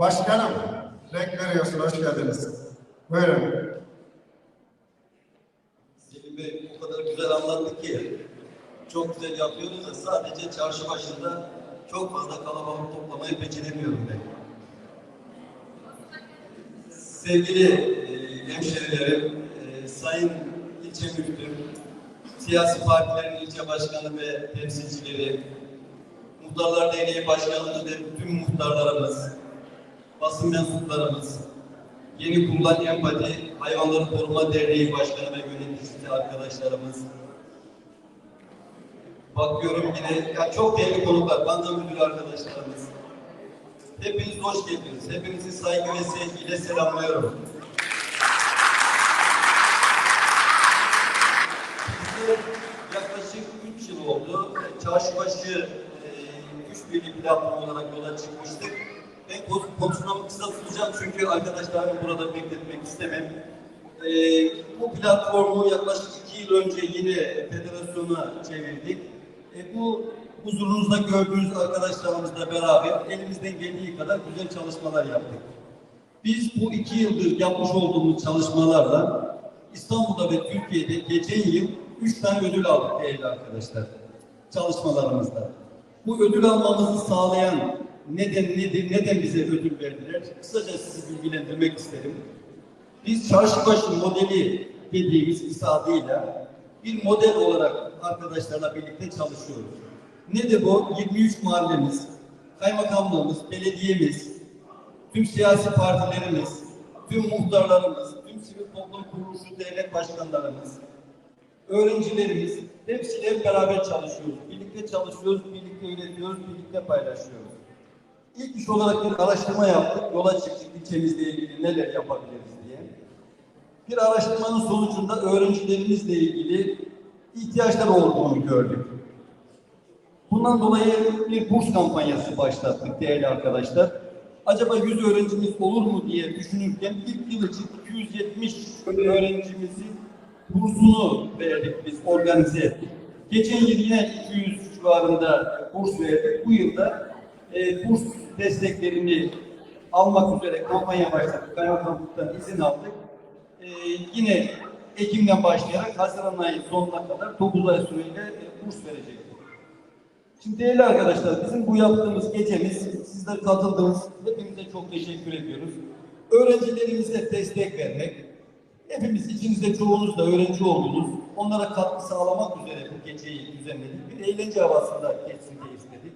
Başkanım, renk veriyorsun, hoş geldiniz. Buyurun. Selim Bey o kadar güzel anlattı ki çok güzel yapıyoruz da sadece çarşı başında çok fazla kalabalık toplamayı beceremiyorum ben. Sevgili e, hemşerilerim, e, sayın ilçe müftüm, siyasi partilerin ilçe başkanı ve temsilcileri, Muhtarlar Derneği Başkanımız ve bütün muhtarlarımız, basın mensuplarımız, Yeni kurulan Empati Hayvanları Koruma Derneği Başkanı ve yöneticisi arkadaşlarımız. Bakıyorum yine ya çok değerli konuklar, banda müdürü arkadaşlarımız. Hepiniz hoş geldiniz. Hepinizi saygı ve sevgiyle selamlıyorum. Yaklaşık 3 yıl oldu. Çarşıbaşı e, güç birliği platformu olarak yola çıkmıştık. Ben ko- konuşmamı kısa tutacağım çünkü arkadaşlarımı burada bekletmek istemem. E, bu platformu yaklaşık 2 yıl önce yine federasyona çevirdik. E, bu huzurunuzda gördüğünüz arkadaşlarımızla beraber elimizden geldiği kadar güzel çalışmalar yaptık. Biz bu iki yıldır yapmış olduğumuz çalışmalarla İstanbul'da ve Türkiye'de geçen yıl üç tane ödül aldık değerli arkadaşlar çalışmalarımızda. Bu ödül almamızı sağlayan neden nedir, neden bize ödül verdiler? Kısaca sizi bilgilendirmek isterim. Biz çarşıbaşı modeli dediğimiz isadıyla bir model olarak arkadaşlarla birlikte çalışıyoruz. Nedir bu? 23 mahallemiz, kaymakamlığımız, belediyemiz, tüm siyasi partilerimiz, tüm muhtarlarımız, tüm sivil toplum kuruluşu devlet başkanlarımız, öğrencilerimiz hepsiyle hep beraber çalışıyoruz. Birlikte çalışıyoruz, birlikte üretiyoruz, birlikte paylaşıyoruz. İlk iş olarak bir araştırma yaptık. Yola çıktık ilçemizle ilgili neler yapabiliriz diye. Bir araştırmanın sonucunda öğrencilerimizle ilgili ihtiyaçlar olduğunu gördük. Bundan dolayı bir burs kampanyası başlattık değerli arkadaşlar. Acaba 100 öğrencimiz olur mu diye düşünürken ilk yıl için 270 öğrencimizin bursunu verdik biz, organize ettik. Geçen yıl yine 200 civarında burs verdik. Bu yılda e, burs desteklerini almak üzere kampanya başladık. Kaymakamlıktan izin aldık. E, yine Ekim'den başlayarak Haziran ayı sonuna kadar 9 ay süreyle e, burs verecektik. Şimdi değerli arkadaşlar bizim bu yaptığımız gecemiz sizler katıldınız. Hepinize çok teşekkür ediyoruz. Öğrencilerimize destek vermek, hepimiz içinizde çoğunuz da öğrenci oldunuz. Onlara katkı sağlamak üzere bu geceyi düzenledik. Bir eğlence havasında geçsin diye istedik.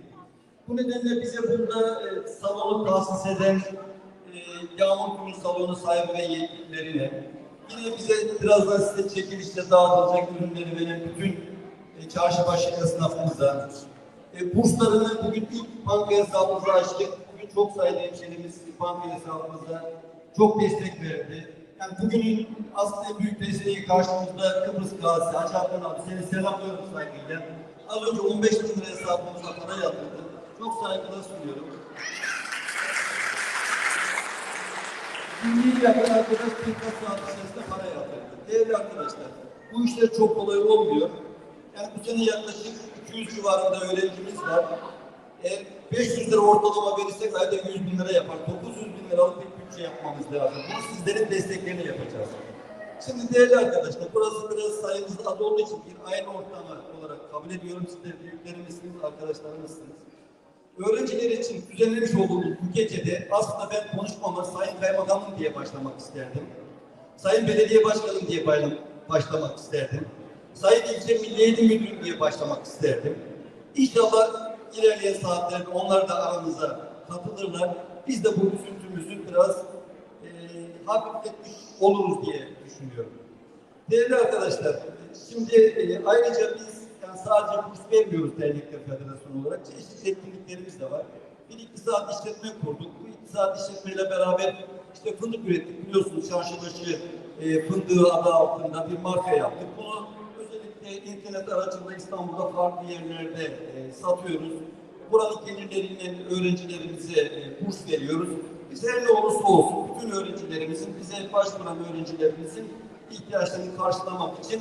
Bu nedenle bize burada e, salonu tahsis eden e, Yağmur Gümüş Salonu sahibi ve yetkililerine, yine bize birazdan size çekilişte dağıtılacak ürünleri veren bütün e, çarşıbaşı esnafımıza, e, burslarını bugün ilk banka hesabımıza açtık. Bugün çok sayıda hemşehrimiz banka hesabımıza çok destek verdi. Yani bugünün aslında büyük desteği karşımızda Kıbrıs Gazisi Hacı Hakan abi seni selamlıyorum saygıyla. Az önce 15 bin lira hesabımıza para yatırdı. Çok saygılar sunuyorum. Binliği yakın arkadaş birkaç saat içerisinde para yatırdı. Değerli arkadaşlar, bu işler çok kolay olmuyor. Yani bu sene yaklaşık 200 civarında öğrencimiz var. Eğer 500 lira ortalama verirsek ayda 100 bin lira yapar. 900 bin liralık bir bütçe yapmamız lazım. Bunu sizlerin desteklerini yapacağız. Şimdi değerli arkadaşlar, burası biraz sayımız az olduğu için bir aile ortamı olarak kabul ediyorum. Sizler büyüklerimizsiniz, arkadaşlarımızsınız. Öğrenciler için düzenlemiş olduğumuz bu gecede aslında ben konuşmama Sayın Kaymakamım diye başlamak isterdim. Sayın Belediye Başkanım diye başlamak isterdim. Sayın İlçe Milli Eğitim Müdürü diye başlamak isterdim. İnşallah ilerleyen saatlerde onlar da aramıza katılırlar. Biz de bu üzüntümüzü biraz e, hafifletmiş oluruz diye düşünüyorum. Değerli arkadaşlar, şimdi e, ayrıca biz yani sadece burs vermiyoruz Dernekler Federasyonu olarak. Çeşitli etkinliklerimiz de var. Bir iktisat işletme kurduk. Bu iktisat işletmeyle beraber işte fındık ürettik. Biliyorsunuz çarşıbaşı e, fındığı adı altında bir marka yaptık. Bunu özellikle internet aracılığıyla İstanbul'da farklı yerlerde e, satıyoruz. Buranın gelirleriyle öğrencilerimize e, burs veriyoruz. Biz her ne olursa olsun bütün öğrencilerimizin, bize başvuran öğrencilerimizin ihtiyaçlarını karşılamak için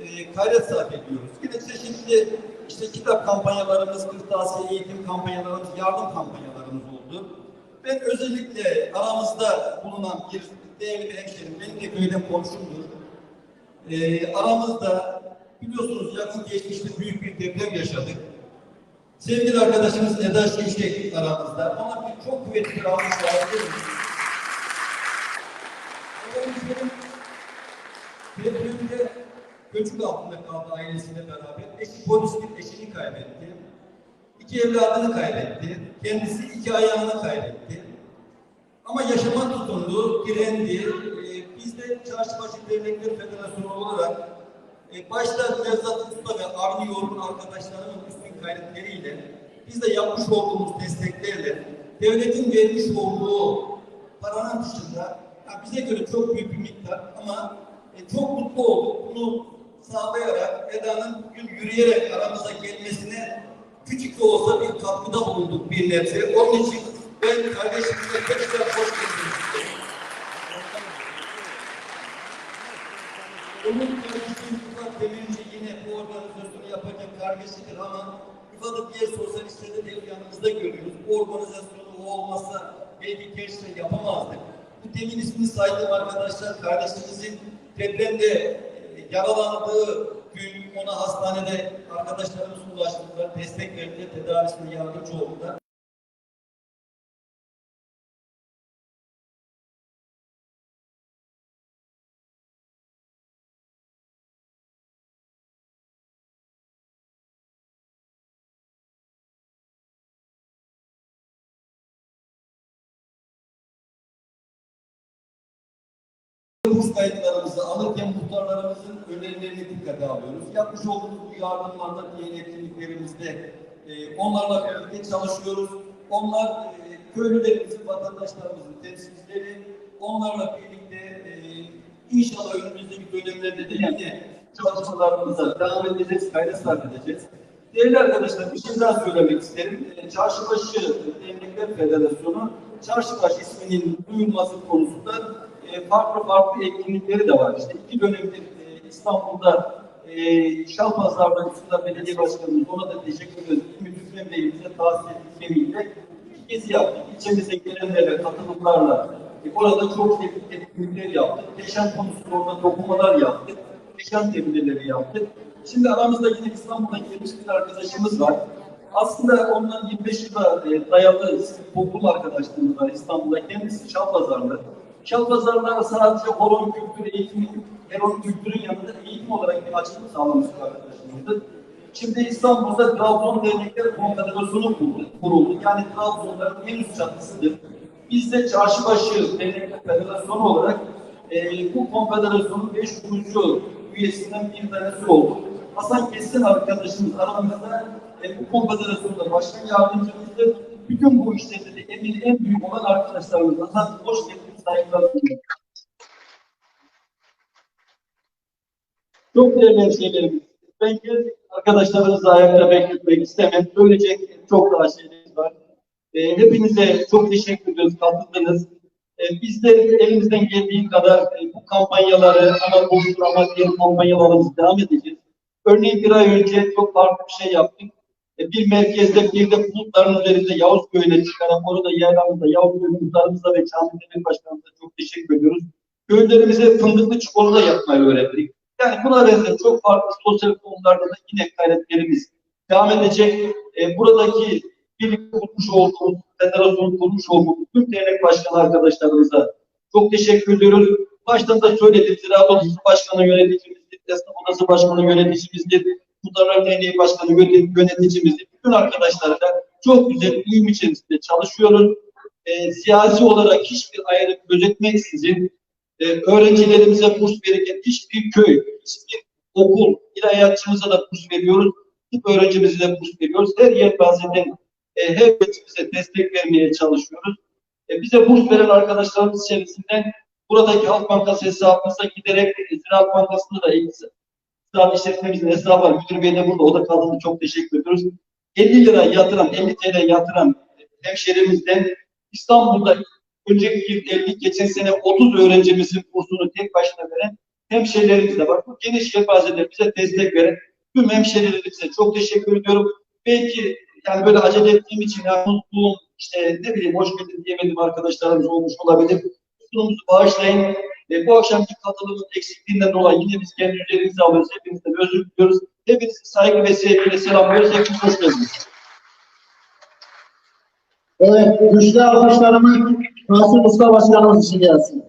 e, gayret sarf ediyoruz. Yine çeşitli işte kitap kampanyalarımız, kırtasiye eğitim kampanyalarımız, yardım kampanyalarımız oldu. Ben özellikle aramızda bulunan bir değerli bir hemşerim, benim de köyden komşumdur. Ee, aramızda biliyorsunuz yakın geçmişte büyük bir deprem yaşadık. Sevgili arkadaşımız Eda Şimşek aramızda. Ona bir çok kuvvetli bir alkış hemşerim depremde göçük altında kaldı ailesiyle beraber. Eşi polislik eşini kaybetti. İki evladını kaybetti. Kendisi iki ayağını kaybetti. Ama yaşama tutundu, direndi. Ee, biz de Çarşıbaşı Dernekler Federasyonu olarak e, başta Nevzat Usta ve Avni Yorgun arkadaşlarımın üstün gayretleriyle biz de yapmış olduğumuz desteklerle devletin vermiş olduğu paranın dışında ya bize göre çok büyük bir miktar ama e, çok mutlu olduk. Bunu sağlayarak Eda'nın bugün yürüyerek aramıza gelmesine küçük de olsa bir katkıda bulunduk bir nebze. Onun için ben kardeşimize tekrar hoş geldiniz. Onun kardeşim Rıfat Demirci yine bu organizasyonu yapacak kardeşidir ama Rıfat'ı diğer sosyalistleri de yanımızda görüyoruz. Bu organizasyonu o olmazsa belki gençler yapamazdık. Bu demin ismini saydığım arkadaşlar kardeşimizin depremde yaralandığı gün ona hastanede arkadaşlarımız ulaştılar, destek verdiler, tedavisine yardımcı oldular. Kurs kayıtlarımızı alırken muhtarlarımızın önerilerini dikkate alıyoruz. Yapmış olduğumuz bu yardımlarda, diğer etkinliklerimizde e, onlarla birlikte çalışıyoruz. Onlar e, köylülerimizin, vatandaşlarımızın temsilcileri. Onlarla birlikte e, inşallah önümüzdeki dönemlerde de yine çalışmalarımıza devam edeceğiz, gayret sarf edeceğiz. Değerli arkadaşlar, bir şey daha söylemek isterim. E, Çarşıbaşı Emniyetler Federasyonu, Çarşıbaşı isminin duyulması konusunda e, farklı farklı etkinlikleri de var. İşte iki dönemdir e, İstanbul'da e, Şalpazar'da Üsküdar Belediye Başkanımız ona da teşekkür ediyoruz. Müdür Bey'imize tavsiye ettiğiyle iki gezi yaptık. İlçemize gelenlerle, katılımlarla e, orada çok etkinlikler yaptık. Peşen konusunda orada dokumalar yaptık. Peşen tebliğleri yaptık. Şimdi aramızda yine İstanbul'dan gelmiş bir arkadaşımız var. Aslında ondan 25 yıla e, dayalı okul arkadaşlığımız var İstanbul'da. Kendisi Şalpazarlı. Şalpazarlar sadece horon kültürü eğitimi, horon kültürün yanında eğitim olarak bir açılım sağlamış bir arkadaşımızdır. Şimdi İstanbul'da Trabzon Dernekler Konfederasyonu kuruldu. Yani Trabzonların en üst çatısıdır. Biz de Çarşıbaşı Dernekler Federasyonu olarak e, bu konfederasyonun beş kurucu üyesinden bir tanesi olduk. Hasan Keskin arkadaşımız aramızda e, bu konfederasyonda başkan yardımcımızdır. Bütün bu işlerde de emin en büyük olan arkadaşlarımız. Hasan hoş sunuyorum. Çok değerli hemşehrilerimiz. Ben gerçekten arkadaşlarınızı ayakta bekletmek istemem. Söyleyecek çok daha şeylerimiz var. E, hepinize çok teşekkür ediyoruz, katıldınız. E, biz de elimizden geldiği kadar e, bu kampanyaları ama boştur ama diğer kampanyalarımızı devam edeceğiz. Örneğin bir ay önce çok farklı bir şey yaptık. E, bir merkezde bir de bulutların üzerinde Yavuz Köyü'ne çıkarak orada yaylamızda Yavuz Köyü muhtarımıza ve Çamlı Devlet Başkanımıza çok teşekkür ediyoruz. Köylerimize fındıklı çikolata yapmayı öğrettik. Yani buna benzer çok farklı sosyal konularda da yine gayretlerimiz devam edecek. E, buradaki birlikte kurmuş olduğumuz, federasyonu kurmuş olduğumuz tüm dernek başkanı arkadaşlarımıza çok teşekkür ediyoruz. Baştan da söyledim, Ziraat Odası Başkanı yöneticimizdir, Esnaf Odası Başkanı yöneticimizdir, Muhtarlar Derneği Başkanı yönet- yöneticimizdir. Bütün arkadaşlarla çok güzel uyum içerisinde çalışıyoruz. E, siyasi olarak hiçbir ayrım gözetmeksizin e, öğrencilerimize burs verirken hiçbir köy, hiçbir okul, ilahiyatçımıza da burs veriyoruz. Tıp öğrencimize de burs veriyoruz. Her yer bazen e, her öğrencimize destek vermeye çalışıyoruz. E, bize burs veren arkadaşlarımız içerisinden buradaki Halk Bankası hesabımıza giderek e, Ziraat Bankası'nda da Ziraat işletmemizin hesabı var. Müdür Bey de burada. O da kaldığında çok teşekkür ediyoruz. 50 lira yatıran, 50 TL yatıran hemşehrimizden İstanbul'da önceki yıl 50, geçen sene 30 öğrencimizin kursunu tek başına veren hemşehrilerimiz de var. Bu geniş yelpazede bize destek veren tüm hemşehrilerimize çok teşekkür ediyorum. Belki yani böyle acele ettiğim için yani unuttuğum işte ne bileyim hoş geldin diyemedim arkadaşlarımız olmuş olabilir. Kusurumuzu bağışlayın. E, bu akşamki katılımın eksikliğinden dolayı yine biz kendi üzerimize alıyoruz. Hepinizden özür diliyoruz. Hepinizi saygı ve sevgiyle selamlıyoruz. Hepiniz hoş geldiniz. Evet, güçlü alkışlarımı Kasım Usta Başkanımız için gelsin.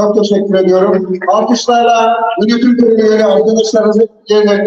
Çok teşekkür ediyorum. Alkışlarla yönetim kurulu üyeleri arkadaşlarımızı yerlerine